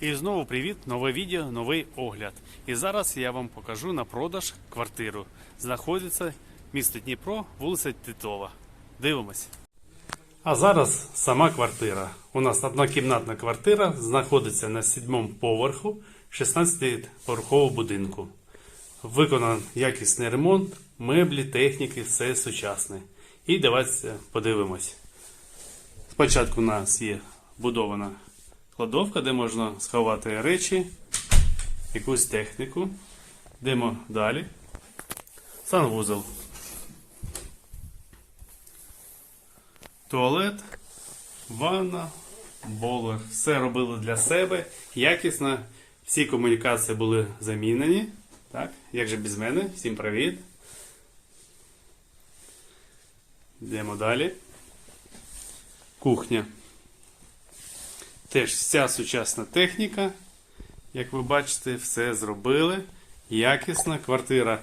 І знову привіт, нове відео, новий огляд. І зараз я вам покажу на продаж квартиру. Знаходиться місто Дніпро, вулиця Титова. Дивимось. А зараз сама квартира. У нас однокімнатна квартира знаходиться на сьомому поверху 16-поверхового будинку. Виконан якісний ремонт, меблі, техніки, все сучасне. І давайте подивимось. Спочатку у нас є будована кладовка, де можна сховати речі, якусь техніку. Йдемо далі. Санвузол. Туалет, ванна, болер. Все робили для себе. Якісно. Всі комунікації були замінені. Так, як же без мене? Всім привіт. Йдемо далі. Кухня. Теж вся сучасна техніка. Як ви бачите, все зробили. Якісна квартира.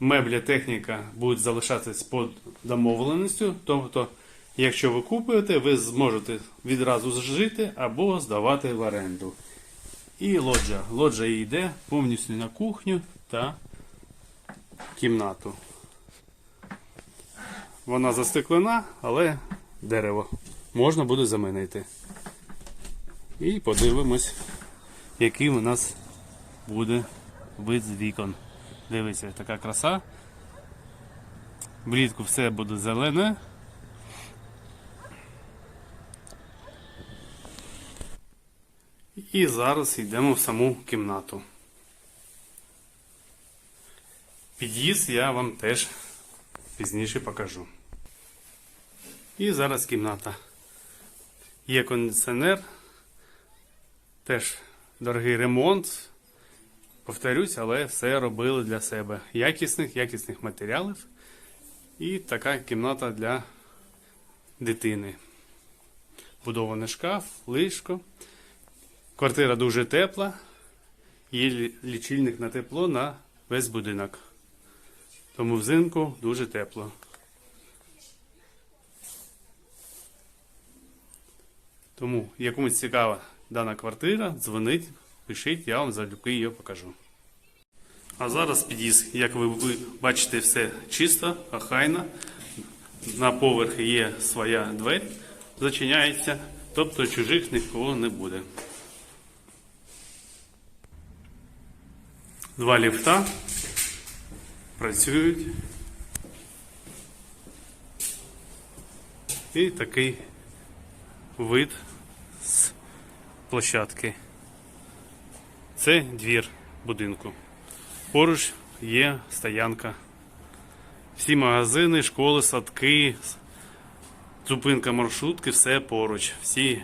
Мебля техніка будуть залишатись під домовленістю. Тобто, якщо ви купуєте, ви зможете відразу жити або здавати в оренду. І лоджа. Лоджа йде повністю на кухню та кімнату. Вона застеклена, але дерево. Можна буде замінити. І подивимось, який у нас буде вид з вікон. Дивіться, така краса. Влітку все буде зелене. І зараз йдемо в саму кімнату. Під'їзд я вам теж пізніше покажу. І зараз кімната. Є кондиціонер, теж дорогий ремонт. Повторюсь, але все робили для себе. Якісних, якісних матеріалів. І така кімната для дитини. Будований шкаф, ліжко. Квартира дуже тепла. Є лічильник на тепло на весь будинок. Тому взимку дуже тепло. Тому, якомусь цікава дана квартира, дзвонить, пишіть, я вам залюбки її покажу. А зараз під'їзд, як ви, бачите, все чисто, охайно. На поверхі є своя двері, зачиняється, тобто чужих нікого не буде. Два ліфта працюють. І такий вид площадки. Це двір будинку. Поруч є стоянка. Всі магазини, школи, садки, зупинка маршрутки, все поруч. Всі